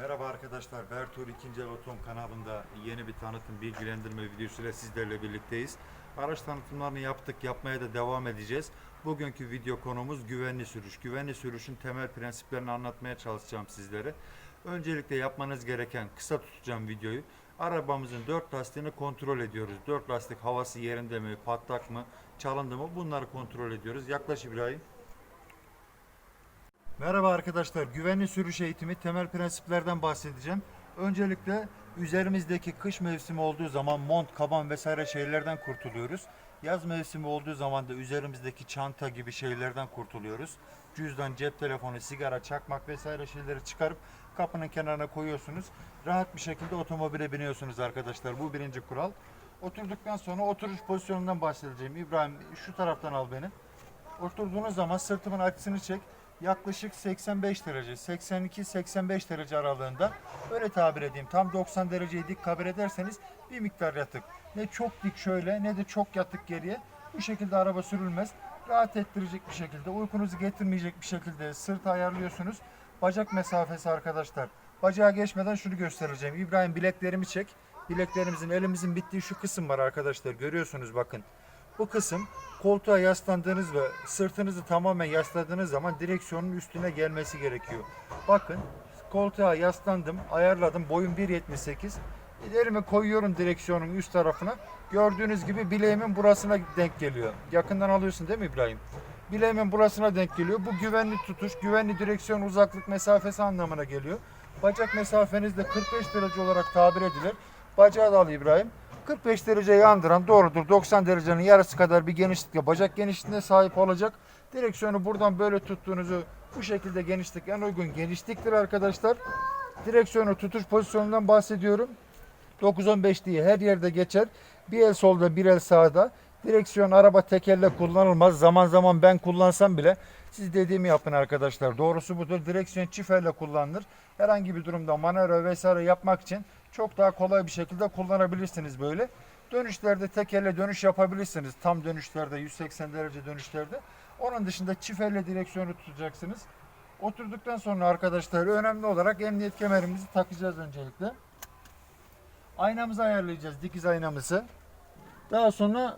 Merhaba arkadaşlar, Bertur 2. El Otom kanalında yeni bir tanıtım bilgilendirme videosuyla sizlerle birlikteyiz. Araç tanıtımlarını yaptık, yapmaya da devam edeceğiz. Bugünkü video konumuz güvenli sürüş. Güvenli sürüşün temel prensiplerini anlatmaya çalışacağım sizlere. Öncelikle yapmanız gereken, kısa tutacağım videoyu. Arabamızın dört lastiğini kontrol ediyoruz. Dört lastik havası yerinde mi, patlak mı, çalındı mı bunları kontrol ediyoruz. Yaklaş İbrahim. Merhaba arkadaşlar. Güvenli sürüş eğitimi temel prensiplerden bahsedeceğim. Öncelikle üzerimizdeki kış mevsimi olduğu zaman mont, kaban vesaire şeylerden kurtuluyoruz. Yaz mevsimi olduğu zaman da üzerimizdeki çanta gibi şeylerden kurtuluyoruz. Cüzdan, cep telefonu, sigara, çakmak vesaire şeyleri çıkarıp kapının kenarına koyuyorsunuz. Rahat bir şekilde otomobile biniyorsunuz arkadaşlar. Bu birinci kural. Oturduktan sonra oturuş pozisyonundan bahsedeceğim. İbrahim şu taraftan al beni. Oturduğunuz zaman sırtımın açısını çek. Yaklaşık 85 derece, 82-85 derece aralığında. Öyle tabir edeyim. Tam 90 dereceyi dik kabul ederseniz bir miktar yatık. Ne çok dik şöyle ne de çok yatık geriye. Bu şekilde araba sürülmez. Rahat ettirecek bir şekilde, uykunuzu getirmeyecek bir şekilde sırtı ayarlıyorsunuz. Bacak mesafesi arkadaşlar. Bacağa geçmeden şunu göstereceğim. İbrahim bileklerimi çek. Bileklerimizin, elimizin bittiği şu kısım var arkadaşlar. Görüyorsunuz bakın. Bu kısım koltuğa yaslandığınız ve sırtınızı tamamen yasladığınız zaman direksiyonun üstüne gelmesi gerekiyor. Bakın koltuğa yaslandım, ayarladım. Boyum 1.78. Elimi koyuyorum direksiyonun üst tarafına. Gördüğünüz gibi bileğimin burasına denk geliyor. Yakından alıyorsun değil mi İbrahim? Bileğimin burasına denk geliyor. Bu güvenli tutuş, güvenli direksiyon uzaklık mesafesi anlamına geliyor. Bacak mesafeniz de 45 derece olarak tabir edilir. Bacağı da al İbrahim. 45 derece yandıran doğrudur. 90 derecenin yarısı kadar bir genişlikle bacak genişliğine sahip olacak. Direksiyonu buradan böyle tuttuğunuzu bu şekilde genişlik en uygun genişliktir arkadaşlar. Direksiyonu tutuş pozisyonundan bahsediyorum. 9-15 diye her yerde geçer. Bir el solda bir el sağda. Direksiyon araba tekerle kullanılmaz. Zaman zaman ben kullansam bile siz dediğimi yapın arkadaşlar. Doğrusu budur. Direksiyon çift elle kullanılır. Herhangi bir durumda manevra vesaire yapmak için çok daha kolay bir şekilde kullanabilirsiniz böyle. Dönüşlerde tek elle dönüş yapabilirsiniz. Tam dönüşlerde 180 derece dönüşlerde. Onun dışında çift elle direksiyonu tutacaksınız. Oturduktan sonra arkadaşlar önemli olarak emniyet kemerimizi takacağız öncelikle. Aynamızı ayarlayacağız. Dikiz aynamızı. Daha sonra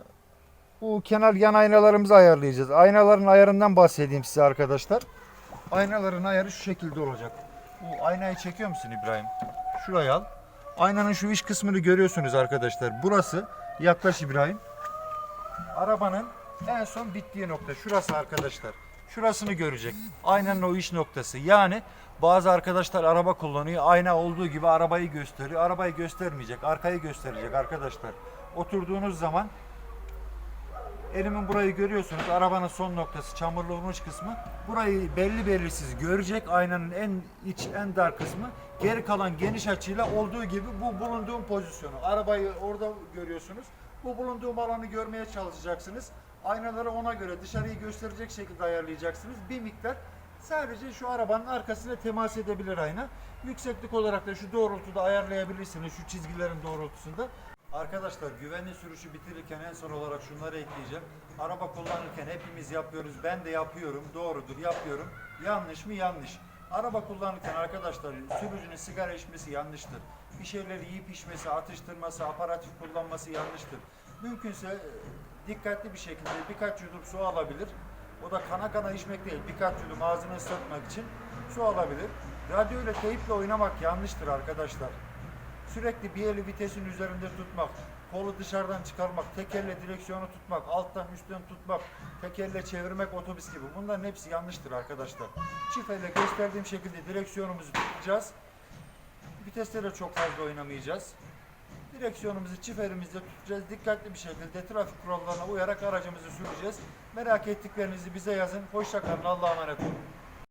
bu kenar yan aynalarımızı ayarlayacağız. Aynaların ayarından bahsedeyim size arkadaşlar. Aynaların ayarı şu şekilde olacak. Bu aynayı çekiyor musun İbrahim? Şuraya al. Aynanın şu iç kısmını görüyorsunuz arkadaşlar. Burası yaklaş İbrahim. Arabanın en son bittiği nokta şurası arkadaşlar. Şurasını görecek. Aynanın o iş noktası. Yani bazı arkadaşlar araba kullanıyor. Ayna olduğu gibi arabayı gösteriyor. Arabayı göstermeyecek. Arkayı gösterecek arkadaşlar. Oturduğunuz zaman Elimin burayı görüyorsunuz. Arabanın son noktası, çamurlu uç kısmı. Burayı belli belirsiz görecek. Aynanın en iç, en dar kısmı. Geri kalan geniş açıyla olduğu gibi bu bulunduğum pozisyonu. Arabayı orada görüyorsunuz. Bu bulunduğum alanı görmeye çalışacaksınız. Aynaları ona göre dışarıyı gösterecek şekilde ayarlayacaksınız. Bir miktar sadece şu arabanın arkasına temas edebilir ayna. Yükseklik olarak da şu doğrultuda ayarlayabilirsiniz. Şu çizgilerin doğrultusunda. Arkadaşlar güvenli sürüşü bitirirken en son olarak şunları ekleyeceğim. Araba kullanırken hepimiz yapıyoruz. Ben de yapıyorum. Doğrudur yapıyorum. Yanlış mı? Yanlış. Araba kullanırken arkadaşlar sürücünün sigara içmesi yanlıştır. Bir şeyleri yiyip içmesi, atıştırması, aparatif kullanması yanlıştır. Mümkünse e, dikkatli bir şekilde birkaç yudum su alabilir. O da kana kana içmek değil. Birkaç yudum ağzını ıslatmak için su alabilir. Radyo ile teyple oynamak yanlıştır arkadaşlar. Sürekli bir eli vitesin üzerinde tutmak, kolu dışarıdan çıkarmak, tek elle direksiyonu tutmak, alttan üstten tutmak, tek elle çevirmek otobüs gibi. Bunların hepsi yanlıştır arkadaşlar. Çift elle gösterdiğim şekilde direksiyonumuzu tutacağız. Viteste çok fazla oynamayacağız. Direksiyonumuzu çift elimizde tutacağız. Dikkatli bir şekilde trafik kurallarına uyarak aracımızı süreceğiz. Merak ettiklerinizi bize yazın. Hoşça kalın. Allah'a emanet olun.